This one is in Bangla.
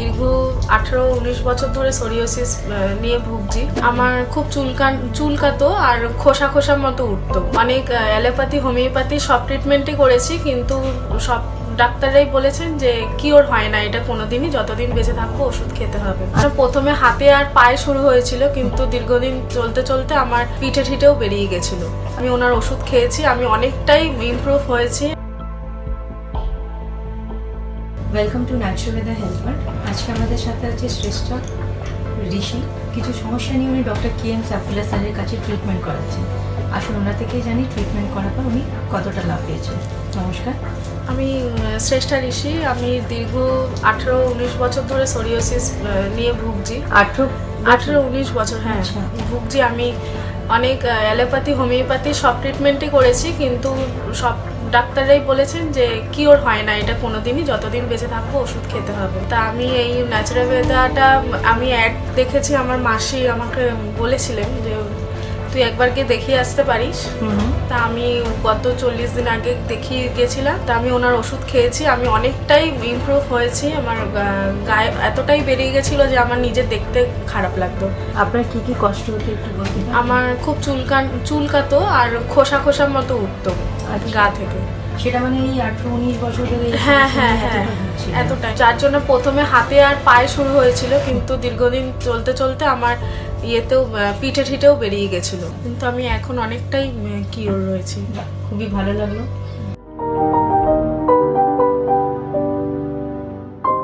দীর্ঘ আঠারো, উনিশ বছর ধরে সোরিওসিস নিয়ে ভুগছি। আমার খুব চুলকান, চুলকাতো আর খোসা খোসা মতো উঠতো। অনেক অ্যালোপ্যাথি, হোমিওপ্যাথি সব ট্রিটমেন্টই করেছি, কিন্তু সব ডাক্তাররাই বলেছেন যে কিওর হয় না। এটা কোনোদিনই, যতদিন বেঁচে থাকব ওষুধ খেতে হবে। প্রথমে হাতে আর পায়ে শুরু হয়েছিল, কিন্তু দীর্ঘদিন চলতে চলতে আমার পিঠে ঠিটেও বেরিয়ে গেছিল। আমি ওনার ওষুধ খেয়েছি, আমি অনেকটাই ইমপ্রুভ হয়েছি। Welcome to natural health mart আজকে আমাদের সাথে আছে শ্রেষ্ঠ ঋষি। কিছু সমস্যা নিয়ে উনি ডক্টর কে এম সাফুল্লা স্যারের কাছে ট্রিটমেন্ট করাচ্ছেন। আসলে ওনার থেকেই জানি ট্রিটমেন্ট করার পর উনি কতটা লাভ পেয়েছেন। নমস্কার। আমি শ্রেষ্ঠা ঋষি। আমি দীর্ঘ আঠেরো উনিশ বছর ধরে সোরিওসিস নিয়ে ভুগছি। আঠেরো আঠেরো উনিশ বছর হ্যাঁ। আচ্ছা। ভুগছি আমি। অনেক অ্যালোপ্যাথি হোমিওপ্যাথি সব ট্রিটমেন্টই করেছি কিন্তু সব ডাক্তাররাই বলেছেন যে কিওর হয় না, এটা কোনোদিনই, যতদিন বেঁচে থাকব ওষুধ খেতে হবে। তা আমি এই ন্যাচারাল ভেদাটা আমি অ্যাড দেখেছি, আমার মাসি আমাকে বলেছিলেন যে তুই একবার গিয়ে দেখিয়ে আসতে পারিস। তা আমি গত চল্লিশ দিন আগে দেখিয়ে গেছিলাম তা আমি ওনার ওষুধ খেয়েছি। আমি অনেকটাই ইমপ্রুভ হয়েছি। আমার গায়ে এতটাই বেরিয়ে গেছিল যে আমার নিজের দেখতে খারাপ লাগতো। আপনার কি কি কষ্ট হতো একটু বলতে আমার খুব চুলকান চুলকাতো আর খোসা খোসা মতো উঠতো আচ্ছা। গা থেকে। সেটা মানে এই আঠেরো উনিশ বছর হ্যাঁ হ্যাঁ হ্যাঁ। এতটা এতটাই। যার জন্য প্রথমে হাতে আর পায়ে শুরু হয়েছিল, কিন্তু দীর্ঘদিন চলতে চলতে আমার ইয়েতেও পিঠে ঠিটেও বেরিয়ে গেছিল। কিন্তু আমি এখন অনেকটাই কিওর রয়েছি। খুবই ভালো লাগল।